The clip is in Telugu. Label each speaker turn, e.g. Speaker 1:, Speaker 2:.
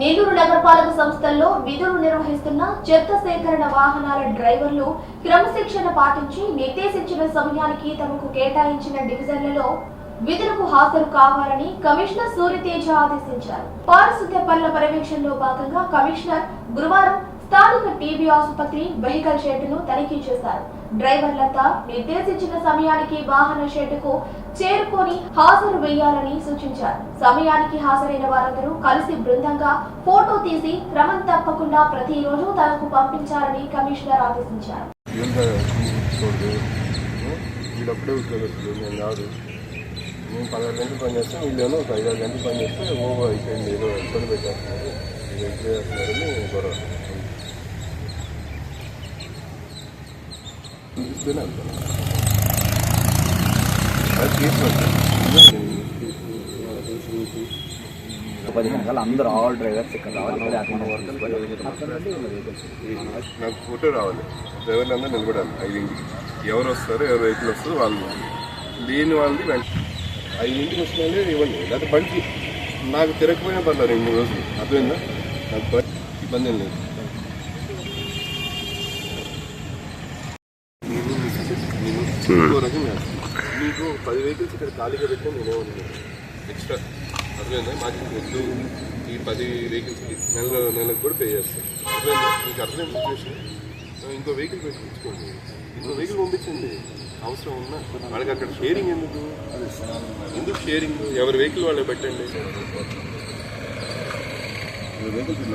Speaker 1: నెల్లూరు నగరపాలక సంస్థల్లో విధులు నిర్వహిస్తున్న చెత్త సేకరణ వాహనాల డ్రైవర్లు క్రమశిక్షణ పాటించి నిర్దేశించిన సమయానికి తమకు కేటాయించిన డివిజన్లలో విధులకు హాజరు కావాలని కమిషనర్ సూర్యతేజ ఆదేశించారు. పారిశుద్ధ్య పనుల పర్యవేక్షణలో భాగంగా కమిషనర్ గురువారం స్థానిక టీబీ ఆసుపత్రి వెహికల్ షెడ్డును తనిఖీ చేశారు. డ్రైవర్లంతా నిర్దేశించిన సమయానికి వాహన షెడ్డుకు చేరుకొని హాజరు వేయాలని సూచించారు. సమయానికి హాజరైన వారందరూ కలిసి బృందంగా ఫోటో తీసి క్రమం తప్పకుండా ప్రతిరోజు తనకు పంపించాలని కమిషనర్ ఆదేశించారు.
Speaker 2: మేము పదహారు గంటలు పని వీళ్ళేమో ఒక ఐదారు గంటలు పనిచేస్తే ఓవర్ అయిపోయింది ఏదో ఇబ్బంది పెట్టేస్తున్నారు. ఇది చేస్తున్నారని గొడవ. చూపిస్తూనే అంటాను అది
Speaker 3: గంటలు అందరూ ఆల్ డ్రైవర్స్ ఇక్కడ రావాలి ఇక్కడ
Speaker 2: నాకు ఫోటో రావాలి డ్రైవర్లు అందరూ నిలబడాలి ఐదింటికి ఎవరు వస్తారో ఎవరు వెహికల్ వస్తారు వాళ్ళు లేని వాళ్ళది వెంట ఐదింటికి వచ్చిన వాళ్ళే ఇవ్వండి లేకపోతే బండికి నాకు తిరగకపోయినా పర్లేదు రెండు మూడు రోజులు అర్థమైందా నాకు బండి ఇబ్బంది లేదు. ఇంకో రకం మీకు పది వెహికల్స్ ఇక్కడ ఖాళీగా పెట్టినా నేనేమన్నా ఎక్స్ట్రా అర్థమైందా మాకు వద్దు ఈ పది వెహికల్స్ నెల నెలకు కూడా పే చేస్తాను అర్థమైందా మీకు అర్థమైంది సిచ్యువేషన్ ఇంకో వెహికల్ పెట్టించుకోండి ఇంకో వెహికల్ పంపించండి అవసరం ఉన్నా వాళ్ళకి అక్కడ షేరింగ్ ఎందుకు ఎందుకు షేరింగ్ ఎవరి వెహికల్ వాళ్ళే పెట్టండి వెహికల్స్